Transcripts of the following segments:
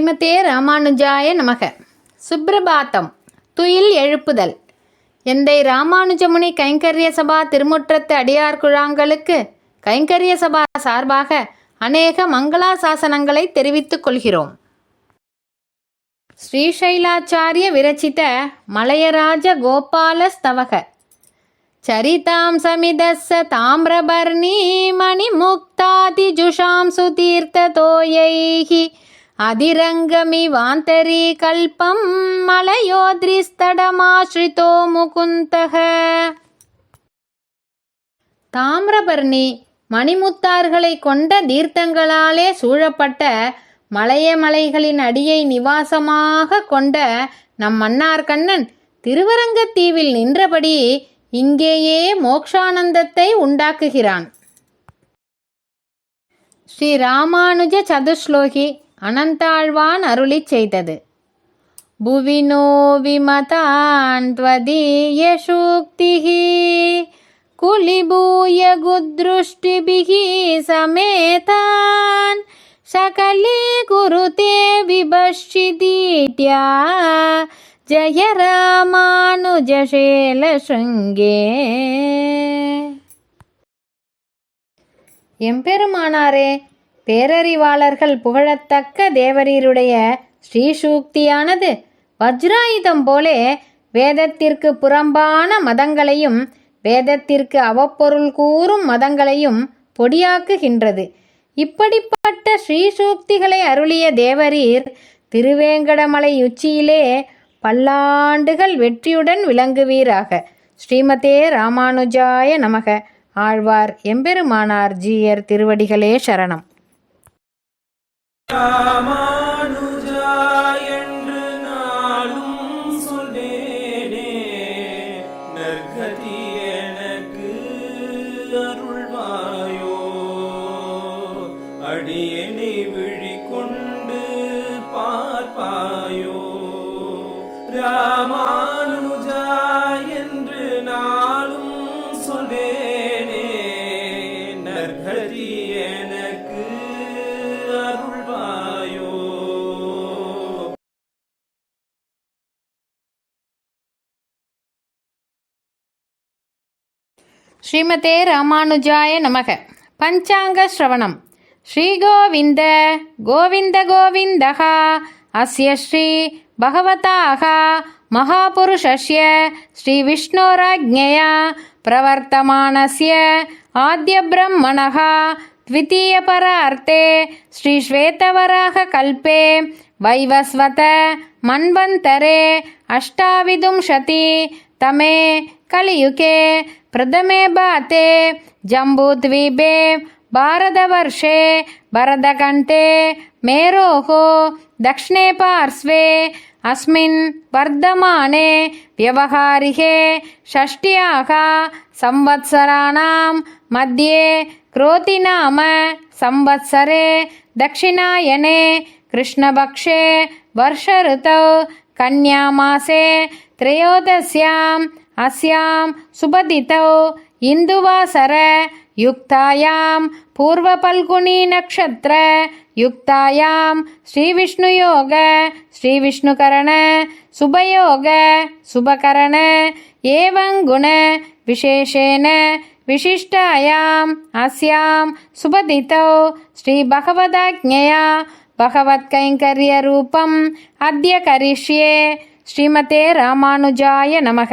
ஸ்ரீமதே ராமானுஜாய நமக. சுப்பிரபாத்தம் துயில் எழுப்புதல். எந்தை ராமானுஜமுனி கைங்கரிய சபா திருமுற்றத்து அடியார் குழாங்களுக்கு கைங்கரிய சபா சார்பாக அநேக மங்களாசாசனங்களை தெரிவித்துக் கொள்கிறோம். ஸ்ரீசைலாச்சாரிய விரச்சித மலையராஜ கோபால ஸ்தவக. சரிதாம் சமிதஸ்ஸ தாமிரபர்ணீ மணிமுக்தாதிஜுஷாம் சுதீர்த்ததோயைः அதிரங்கமிவாந்தரி கல்பம் மலையோத்ரிஸ்தடமாஸ்ரிதோ முகுந்தக. தாமிரபர்ணி மணிமுத்தார்களை கொண்ட தீர்த்தங்களாலே சூழப்பட்ட மலைய மலைகளின் அடியை நிவாசமாக கொண்ட நம் மன்னார்கண்ணன் திருவரங்கத்தீவில் நின்றபடி இங்கேயே மோக்ஷானந்தத்தை உண்டாக்குகிறான். ஸ்ரீ ராமானுஜ சதுஸ்லோகி அனந்தாழ்வான் அருளிச் செய்தது புவினோ விமதான் त्वदीयसूक्तिः कुलिभूय गुदृष्टिभिः समेतान् सकलीकुरुते विभश्चितीट्या जय रामानुजशेलशृङ्गे எம்பெருமானாரே பேரறிவாளர்கள் புகழத்தக்க தேவரீருடைய ஸ்ரீசூக்தியானது. வஜ்ராயுதம் போலே வேதத்திற்கு புறம்பான மதங்களையும் வேதத்திற்கு அவப்பொருள் கூறும் மதங்களையும் பொடியாக்குகின்றது. இப்படிப்பட்ட ஸ்ரீசூக்திகளை அருளிய தேவரீர் திருவேங்கடமலை உச்சியிலே பல்லாண்டுகள் வெற்றியுடன் விளங்குவீராக. ஸ்ரீமதே ராமானுஜாய நமக. ஆழ்வார் எம்பெருமானார் ஜீயர் திருவடிகளே சரணம். ராமானுஜா ஸ்ரீமதே ராமானுஜாய நமக பஞ்சாங்க ஸ்ரவணம் ஸ்ரீகோவிந்த கோவிந்த கோவிந்தः அஸ்ய ஸ்ரீ பகவதாக மகாபுருஷஸ்ய ஸ்ரீவிஷ்ணோராஜ்ஞயா பிரவர்த்தமானஸ்ய ஆத்யபிரம்மணः द्वितीयपरार्थे श्रीश्वेतवराहकल्पे वैवस्वत मन्वन्तरे अष्टाविंशति तमे कलियुगे प्रथमे बाते जम्बूद्वीपे भारतवर्षे भरतकण्ठे मेरोः दक्षिणे पार्श्वे अस्मिन् वर्धमाने व्यवहारिके षष्ट्याः संवत्सराणां मध्ये क्रोतिनाम संवत्सरे दक्षिणायने कृष्णपक्षे वर्षऋतौ कन्यामासे त्रयोदश्याम् अस्यां सुपतितौ इन्दुवासर युक्तायां पूर्वपल्गुणीनक्षत्र युक्तायां श्रीविष्णुयोग श्रीविष्णुकरण सुभयोग सुभकरण एवं गुण विशेषेण विशिष्टायाम् अस्यां सुपतितौ श्रीभगवदाज्ञया भगवत्कैङ्कर्यरूपम् अद्य करिष्ये श्रीमते रामानुजाय नमः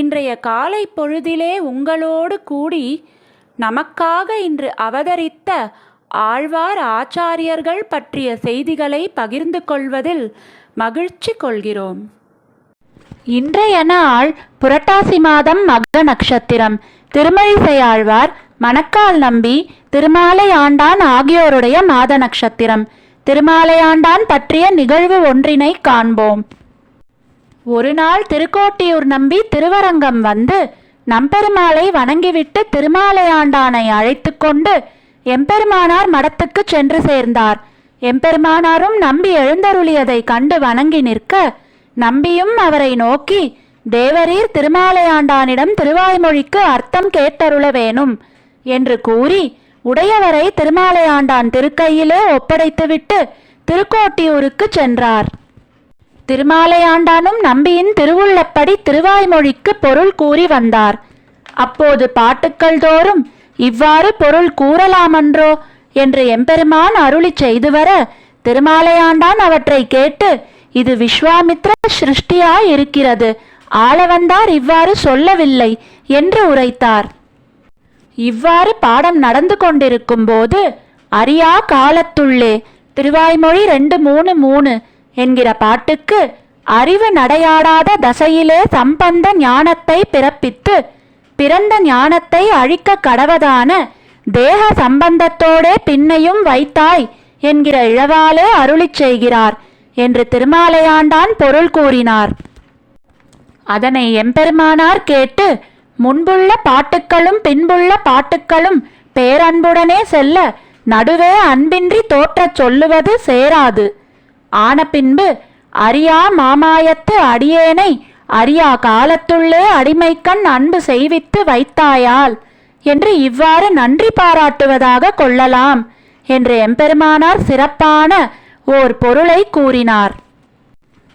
இன்றைய காலை பொழுதிலே உங்களோடு கூடி நமக்காக இன்று அவதரித்த ஆழ்வார் ஆச்சாரியர்கள் பற்றிய செய்திகளை பகிர்ந்து கொள்வதில் மகிழ்ச்சி கொள்கிறோம். இன்றைய நாள் புரட்டாசி மாதம் மக நட்சத்திரம். திருமழிசை ஆழ்வார் மணக்கால் நம்பி திருமாலை ஆண்டான் ஆகியோருடைய மாத நட்சத்திரம். திருமாலையாண்டான் பற்றிய நிகழ்வு ஒன்றினை காண்போம். ஒரு நாள் திருக்கோட்டியூர் நம்பி திருவரங்கம் வந்து நம்பெருமாளை வணங்கிவிட்டு திருமாலையாண்டானை அழைத்து கொண்டு எம்பெருமானார் மடத்துக்கு சென்று சேர்ந்தார். எம்பெருமானாரும் நம்பி எழுந்தருளியதை கண்டு வணங்கி நிற்க நம்பியும் அவரை நோக்கி தேவரீர் திருமாலையாண்டானிடம் திருவாய்மொழிக்கு அர்த்தம் கேட்டருள வேணும் என்று கூறி உடையவரை திருமாலையாண்டான் திருக்கையிலே ஒப்படைத்துவிட்டு திருக்கோட்டியூருக்கு சென்றார். திருமாலையாண்டானும் நம்பியின் திருவுள்ளப்படி திருவாய்மொழிக்கு பொருள் கூறி வந்தார். அப்போது பாட்டுக்கள் தோறும் இவ்வாறு பொருள் கூறலாமன்றோ என்று எம்பெருமான் அருளி செய்து வர திருமாலையாண்டான் அவற்றை கேட்டு இது விஸ்வாமித்ர சிருஷ்டியாய் இருக்கிறது ஆளவந்தார் இவ்வாறு சொல்லவில்லை என்று உரைத்தார். இவ்வாறு பாடம் நடந்து கொண்டிருக்கும் போது அறியா காலத்துள்ளே திருவாய்மொழி ரெண்டு மூணு மூணு என்கிற பாட்டுக்கு அறிவு நடையாடாத தசையிலே சம்பந்த ஞானத்தை பிறப்பித்து பிறந்த ஞானத்தை அழிக்க கடவதான தேக சம்பந்தத்தோடே பின்னையும் வைத்தாய் என்கிற இழவாலே அருளிச் செய்கிறார் என்று திருமாலையாண்டான் பொருள் கூறினார். அதனை எம்பெருமானார் கேட்டு முன்புள்ள பாட்டுக்களும் பின்புள்ள பாட்டுக்களும் பேரன்புடனே செல்ல நடுவே அன்பின்றி தோற்றச் சொல்லுவது சேராது. ஆன பின்பு அறியா மாமாயத்து அடியேனை அறியா காலத்துள்ளே அடிமைக்கண் அன்பு செய்வித்து வைத்தாயால் என்று இவ்வாறு நன்றி பாராட்டுவதாக கொள்ளலாம் என்று எம்பெருமானார் சிறப்பான ஓர் பொருளை கூறினார்.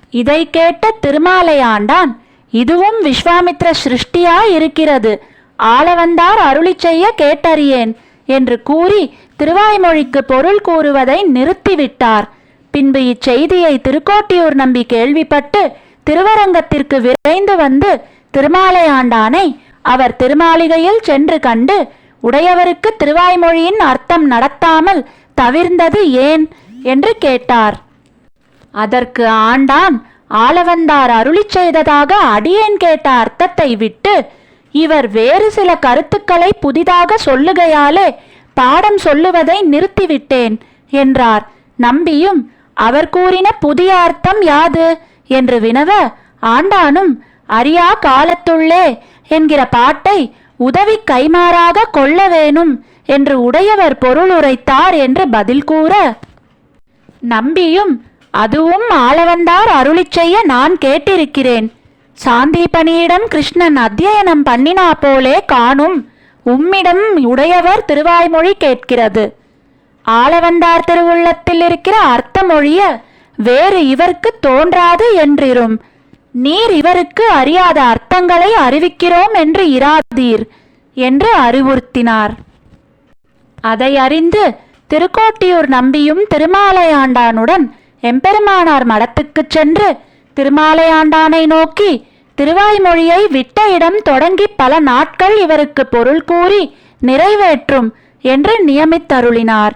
இதை கேட்ட திருமாலையாண்டான் இதுவும் விஸ்வாமித்ர சிருஷ்டியா இருக்கிறது ஆளவந்தார் அருளி செய்ய கேட்டறியேன் என்று கூறி திருவாய்மொழிக்கு பொருள் கூறுவதை நிறுத்திவிட்டார். பின்பு இச்செய்தியை திருக்கோட்டியூர் நம்பி கேள்விப்பட்டு திருவரங்கத்திற்கு விரைந்து வந்து திருமாலையாண்டானை அவர் திருமாளிகையில் சென்று கண்டு உடையவருக்கு திருவாய்மொழியின் அர்த்தம் நடத்தாமல் தவிர்ந்தது ஏன் என்று கேட்டார். அதற்கு ஆண்டான் ஆளவந்தார் அருளிச் செய்ததாக அடியேன் கேட்ட அர்த்தத்தை விட்டு இவர் வேறு சில கருத்துக்களை புதிதாக சொல்லுகையாலே பாடம் சொல்லுவதை நிறுத்திவிட்டேன் என்றார். நம்பியும் அவர் கூறின புதிய அர்த்தம் யாது? என்று வினவ ஆண்டானும் அறியா காலத்துள்ளே என்கிற பாட்டை உதவி கைமாறாக கொள்ள வேணும் என்று உடையவர் பொருள் உரைத்தார் என்று பதில் கூற நம்பியும் அதுவும் ஆளவந்தார் அருளி செய்ய நான் கேட்டிருக்கிறேன். சாந்தீபனியிடம் கிருஷ்ணன் அத்தியனம் பண்ணினா போலே காணும். உம்மிடம் உடையவர் திருவாய்மொழி கேட்கிறது. ஆளவந்தார் திருவுள்ளத்தில் இருக்கிற அர்த்தமொழிய வேறு இவர்க்கு தோன்றாது என்றிரும். நீர் இவருக்கு அறியாத அர்த்தங்களை அறிவிக்கிறோம் என்று இராதீர் என்று அறிவுறுத்தினார். அதை அறிந்து திருக்கோட்டியூர் நம்பியும் திருமாலையாண்டானுடன் எம்பெருமானார் மடத்துக்குச் சென்று திருமாலையாண்டானை நோக்கி திருவாய்மொழியை விட்ட இடம் தொடங்கி பல நாட்கள் இவருக்கு பொருள் கூறி நிறைவேற்றும் என்று நியமித்தருளினார்.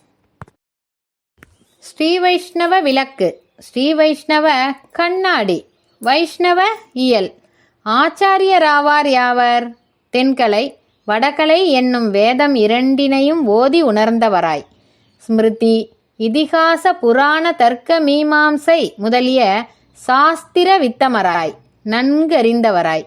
ஸ்ரீ வைஷ்ணவ விளக்கு. ஸ்ரீ வைஷ்ணவ கண்ணாடி. வைஷ்ணவ இயல். ஆச்சாரியராவார் யாவர்? தென்கலை. வடகலை என்னும் வேதம் இரண்டினையும் ஓதி உணர்ந்தவராய். ஸ்மிருதி. இதிகாச புராண தர்க்க மீமாம்சை முதலிய சாஸ்திர வித்தமராய். நன்கறிந்தவராய்.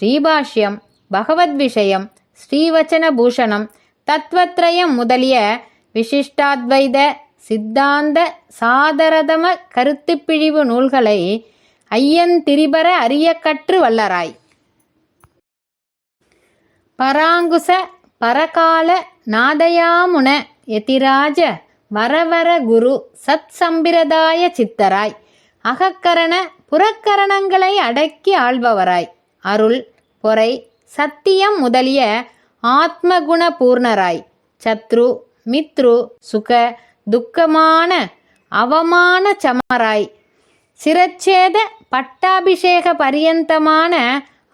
ஸ்ரீபாஷ்யம். பகவத் விஷயம். ஸ்ரீவச்சன பூஷணம் தத்வத்ரயம் முதலிய விசிஷ்டாத்வைத சித்தாந்த சாதரதம கருத்துப்பிழிவு நூல்களை ஐயந்திரிபர அறிய கற்று வல்லராய். பராங்குச பரகால நாதயாமுன எதிராஜ வரவர குரு சத் சம்பிரதாய சித்தராய். அகக்கரண புறக்கரணங்களை அடக்கி ஆள்பவராய். அருள் பொறை சத்தியம் முதலிய ஆத்மகுண பூர்ணராய். சத்ரு மித்ரு சுக துக்கமான அவமான சமராய். சிரச்சேத பட்டாபிஷேக பரியந்தமான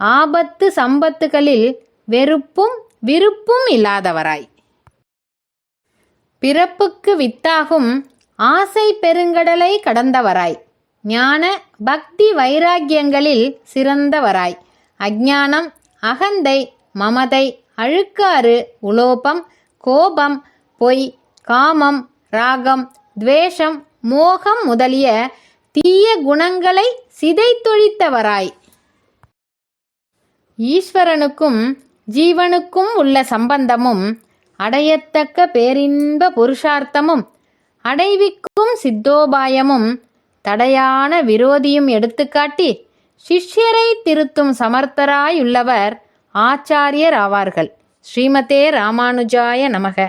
ஆபத்து சம்பத்துகளில் வெறுப்பும் விருப்பும் இல்லாதவராய். பிறப்புக்கு வித்தாகும் ஆசை பெருங்கடலை கடந்தவராய். ஞான பக்தி வைராக்கியங்களில் சிறந்தவராய். அஜானம் அகந்தை மமதை அழுக்காறு உலோபம் கோபம் பொய் காமம் ராகம் துவேஷம் மோகம் முதலிய தீய குணங்களை சிதைத்தொழித்தவராய். ஈஸ்வரனுக்கும் ஜீவனுக்கும் உள்ள சம்பந்தமும் அடையத்தக்க பேரின்ப புருஷார்த்தமும் அடைவிக்கும் சித்தோபாயமும் தடையான விரோதியும் எடுத்துக்காட்டி சிஷ்யரை திருத்தும் சமர்த்தராயுள்ளவர் ஆச்சாரியர் ஆவார்கள். ஸ்ரீமதே ராமானுஜாய நமக.